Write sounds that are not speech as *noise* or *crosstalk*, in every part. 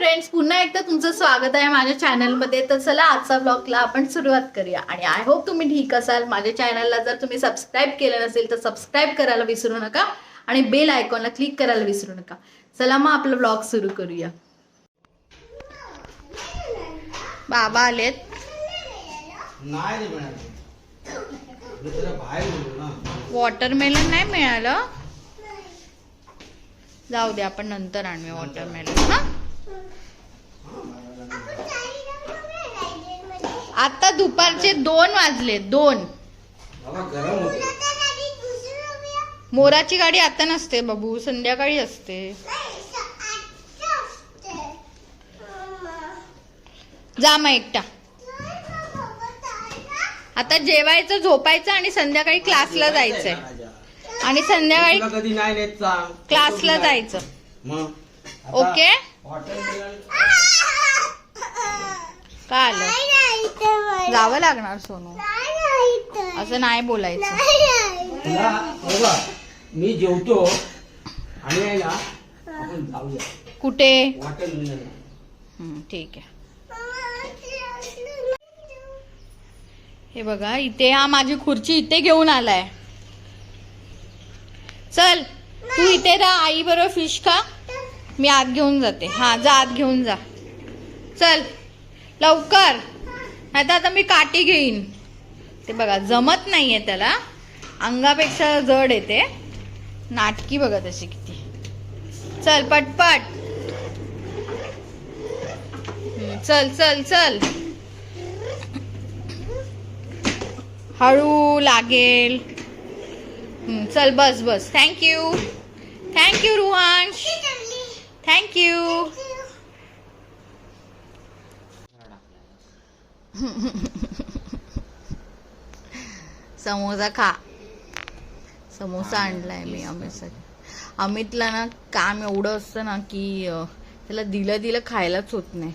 Friends पुन्हा एकदा तुमचं स्वागत आहे माझ्या चॅनलमध्ये तर चला आजचा ब्लॉगला आपण सुरुवात करूया. आणि आय होप तुम्ही ठीक असाल. माझ्या चॅनलला जर तुम्ही सबस्क्राईब केलं नसेल तर सबस्क्राईब करायला विसरू नका. आणि बेल आयकॉनला क्लिक करायला विसरू नका. चला मग आपलं ब्लॉग सुरू करूया. बाबा आलेत. वॉटरमेलन नाही मिळालं? जाऊ दे आपण नंतर आणूया वॉटरमेलन हा? आता दुपारचे दोन वाजले दोन. बाबा गरम होते. मोराची गाडी आता नसते बाबू संध्याकाळी असते. जा मग एकटा. आता जेवायचं झोपायचं आणि संध्याकाळी क्लासला जायचंय. आणि संध्याकाळी क्लासला जायचं. ओके? का आलं? जावं लागणार सोनू. असं नाही बोलायचं. तुला मी जेवतो. आणि आहे ना आपण जाऊया. कुठे? हं, ठीक आहे. हे बघा इथे हा माझी खुर्ची इथे घेऊन आलाय. चल तू इथे राहा आई बरोबर फिश खा. मी आत घेऊन जाते. हा जा आत घेऊन जा. चल. लवकर. नाही तर आता मी काठी घेईन. ते बघा जमत नाहीये त्याला. अंगापेक्षा जड येते. नाटकी बघा तशी किती. चल पटपट. चल चल चल. हळू लागेल. चल बस बस. Thank you thank you Ruhansh thank you samosa खा. समोसा आणलाय मी अमितसाठी. अमितला ना काम एवढं असतं ना की त्याला दिलं दिलं खायलाच होत नाही.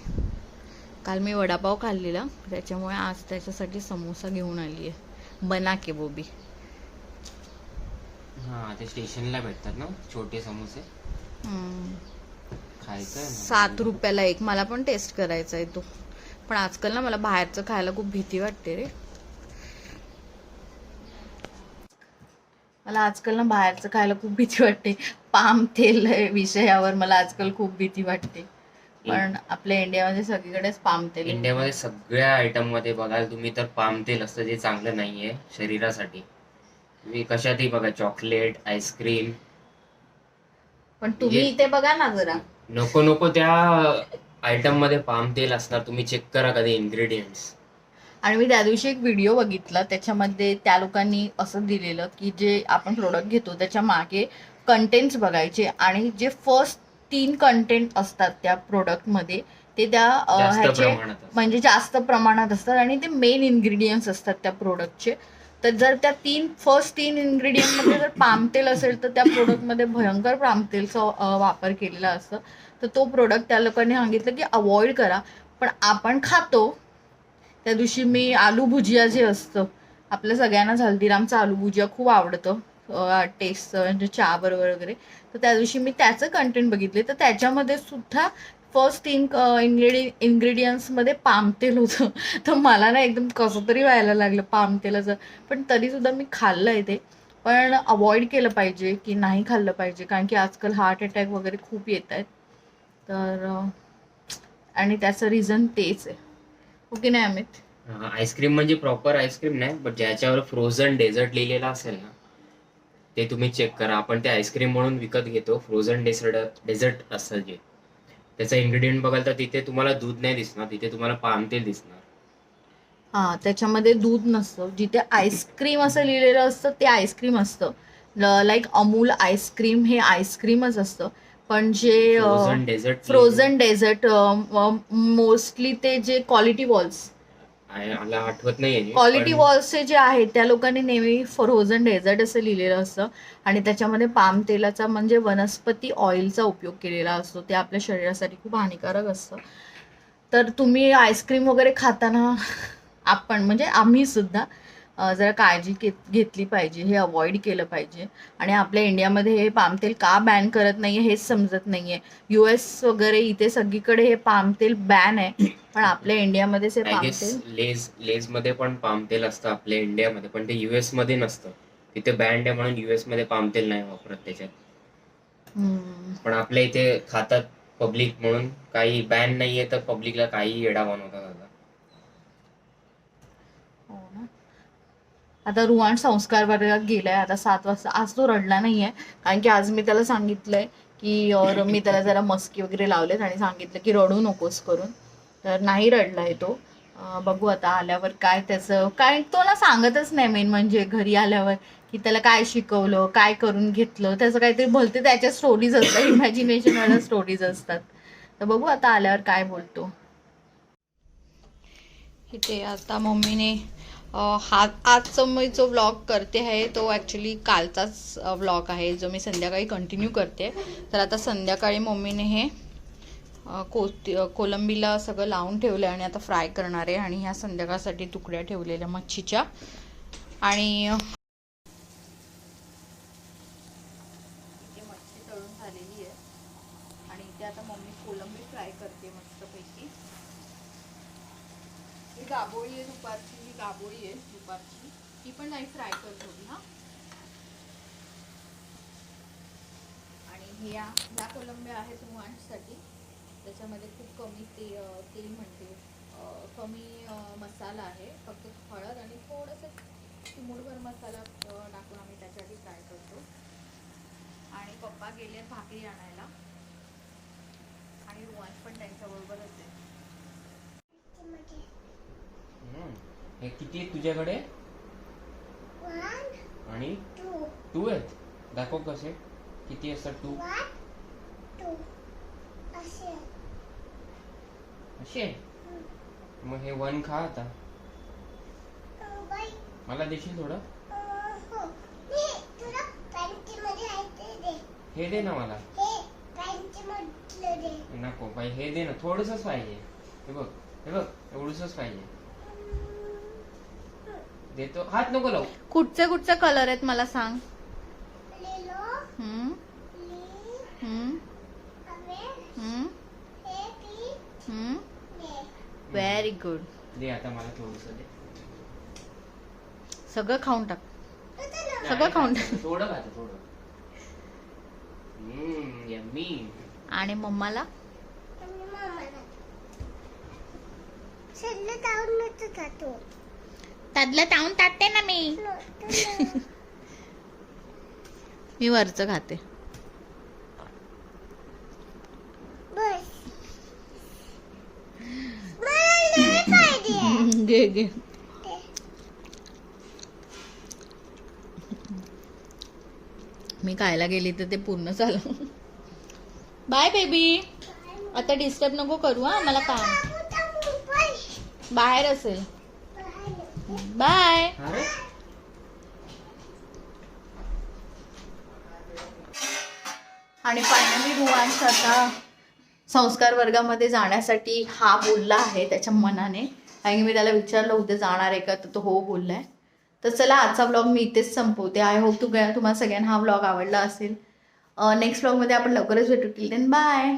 काल मी वडापाव खाल्लेला. त्याच्यामुळे आज त्याच्यासाठी समोसा घेऊन आली आहे बना के बोबी. हा ते स्टेशनला भेटतात ना छोटे समोसे. सात रुपयाला एक. मला पण टेस्ट करायचा आहे तो. पण आजकाल ना मला बाहेरचं खायला खूप भीती वाटते रे. मला आजकाल ना बाहेरचं खायला खूप भीती वाटते. पाम तेल विषयावर मला आजकाल खूप भीती वाटते. पण आपल्या इंडियामध्ये सगळीकडेच पाम तेल. इंडियामध्ये सगळ्या आयटममध्ये बघाल तुम्ही तर पाम तेल असतं जे चांगलं नाहीये शरीरासाठी. तुम्ही कशातही बघा चॉकलेट आईस्क्रीम पण तुम्ही इथे बघा ना जरा. नको नको त्या आयटममध्ये पाम तेल असणार तुम्ही चेक करा कधी इन्ग्रेडियंट्स आणि मी त्या दिवशी एक व्हिडिओ बघितला त्याच्यामध्ये त्या लोकांनी असं दिलेलं की जे आपण प्रोडक्ट घेतो त्याच्यामागे कंटेंट्स बघायचे आणि जे फर्स्ट तीन कंटेंट असतात त्या प्रोडक्टमध्ये ते त्या जास्त ह्याचे प्रमाणात. म्हणजे जास्त प्रमाणात असतात आणि ते मेन इन्ग्रेडियंट्स असतात त्या प्रोडक्टचे तर जर त्या तीन फर्स्ट तीन ingredient मध्ये जर पामतेल असेल तर त्या प्रोडक्टमध्ये भयंकर पामतेलचा वापर केलेला असतं. तर तो प्रोडक्ट त्या लोकांनी सांगितलं की अवॉइड करा. पण आपण खातो. त्या दिवशी मी आलू भुजिया जे असतं आपल्या सगळ्यांनाच हल्दीरामचं आलू भुजिया खूप आवडतं. टेस्ट म्हणजे चहा बरोबर वगैरे. तर त्या दिवशी मी त्याचं कंटेंट बघितले तर त्याच्यामध्ये सुद्धा फर्स्ट तीन इन्ग्रेडि इन्ग्रेडियंट्समध्ये पामतेल होतं. तर मला ना एकदम कसं तरी व्हायला लागलं पामतेलाचं पण तरीसुद्धा मी खाल्लं आहे ते. पण अवॉइड केलं पाहिजे की नाही खाल्लं पाहिजे. कारण की आजकाल हार्ट अटॅक वगैरे खूप येत आहेत. तर आणि त्याचं रिझन तेच आहे. हो ओके नाही अमित? आईस्क्रीम म्हणजे प्रॉपर आईस्क्रीम नाही बट ज्याच्यावर फ्रोझन डेझर्ट लिहिलेला असेल ना ते तुम्ही चेक करा. आपण ते आईस्क्रीम म्हणून विकत घेतो. फ्रोझन डेझर्ट डेझर्ट असतं जे. त्याचा इन्ग्रेडियंट बघाल तर तिथे तुम्हाला दूध नाही दिसणार तिथे तुम्हाला पाम तेल दिसणार. हा त्याच्यामध्ये दूध नसतं. जिथे आईस्क्रीम असं लिहिलेलं असतं ते आईस्क्रीम असतं. लाईक अमूल आईस्क्रीम हे आईस्क्रीमच असतं. पण जे frozen dessert frozen dessert mostly ते जे क्वालिटी वॉल्स मला आठवत नाही क्वालिटी वॉल्सचे जे आहेत त्या लोकांनी नेहमी फ्रोझन डेझर्ट असं लिहिलेलं असतं. आणि त्याच्यामध्ये पाम तेलाचा म्हणजे वनस्पती ऑइलचा उपयोग केलेला असतो. ते आपल्या शरीरासाठी खूप हानिकारक असतं. तर तुम्ही आईस्क्रीम वगैरे खाताना आपण म्हणजे आम्ही सुद्धा जरा काळजी घेत घेतली पाहिजे हे अवॉइड केलं पाहिजे. आणि आपल्या इंडियामध्ये हे पाम तेल का बॅन करत नाहीये हेच समजत नाहीये. यू एस वगैरे इथे सगळीकडे हे पाम तेल बॅन आहे. पण आपल्या इंडियामध्येच हे लेज लेजमध्ये पण पाम तेल असतं आपल्या इंडियामध्ये पण ते युएसमध्ये नसतं. तिथे बँड आहे म्हणून युएसमध्ये पाम तेल नाही वापरत त्याच्यात. पण आपल्या इथे खातात पब्लिक म्हणून काही बॅन नाहीये तर पब्लिकला काही येडा बनवतात आता हो ना. आता रुवाण संस्कार वर्गात गेलाय आता सात वाजता. आज तो रडला नाहीये. कारण की आज मी त्याला सांगितलंय की और मी त्याला जरा मस्की वगैरे लावलेत आणि सांगितलं की रडू नकोस करून. तर नाही रडलाय तो. बघू आता आल्यावर काय त्याचं काय तो ना सांगतच नाही मेन म्हणजे घरी आल्यावर की त्याला काय शिकवलं काय करून घेतलं. त्याचं काहीतरी भलते त्याच्या स्टोरीज असतात इमॅजिनेशन वाल्या स्टोरीज असतात. तर बघू आता आल्यावर काय बोलतो. इथे आता मम्मीने हा आजचा मी जो व्लॉग करते आहे तो ॲक्च्युली कालचाच व्लॉग आहे जो मी संध्याकाळी कंटिन्यू करते. तर आता संध्याकाळी मम्मीने हे को कोती कोलंबीला सगळं लावून ठेवलं आहे आणि आता फ्राय करणार आहे. आणि ह्या संध्याकाळसाठी तुकड्या ठेवलेल्या मच्छीच्या. आणि अ, इथे मच्छी तळून झालेली आहे आणि इथे आता मम्मी कोलंबी फ्राय करते मस्तपैकी ही गाबोळी आहे दुपारची ही गाबोळी आहे दुपारची ती पण नाही फ्राय कर थोडी हा. आणि ह्या ह्या कोलंब्या आहेत रुवांसाठी त्याच्यामध्ये खूप कमी ते तेल म्हणते. कमी मसाला आहे फक्त हळद आणि थोडंसं चिमूडभर मसाला टाकून आम्ही त्याच्यासाठी फ्राय करतो. आणि पप्पा गेले भाकरी आणायला. आणि रुवांश पण त्यांच्याबरोबरच आहे. हम्म. हे किती आहेत तुझ्याकडे? आणि टू आहेत. दाखव कसे. किती असतात टू. असे मग हे वन खा आता. बाई, मला देशील थोडं? हो. हे दे. हे ना मला. हे. नको बाई हे दे ना. थोडंसंच पाहिजे. हे बघ हे बघ एवढंच पाहिजे. देतो. हात नको लावू. कुठचे कुठचे कलर आहेत मला सांग? हम्म, हम्म, हम्म, हे हम्म. व्हेरी गुड दे आता मला थोडस दे. सगळं खाऊन टाक. सगळं खाऊन थोडं खात थोडं. यम्मी. आणि मम्माला. सगळं नको खातो. त्यातलं टाऊन टाकते ना मी. *laughs* मी वरचं खाते बस. मला लय पाहिजे आहे. *laughs* घे घे दे. मी खायला गेली तर ते पूर्ण झालं बाय बेबी आता डिस्टर्ब नको करू हा मला काम. बाहेर असेल. बाय आणि फायनली रुवांश आता संस्कार वर्गामध्ये जाण्यासाठी हा बोलला आहे त्याच्या मनाने. कारण की मी त्याला विचारलं उद्या जाणार आहे का? तर तो हो बोललाय. तर चला आजचा ब्लॉग मी इथेच संपवते. आय होप तू तुम्हाला सगळ्यांना हा ब्लॉग आवडला असेल. नेक्स्ट ब्लॉगमध्ये आपण लवकरच भेटू. Till then bye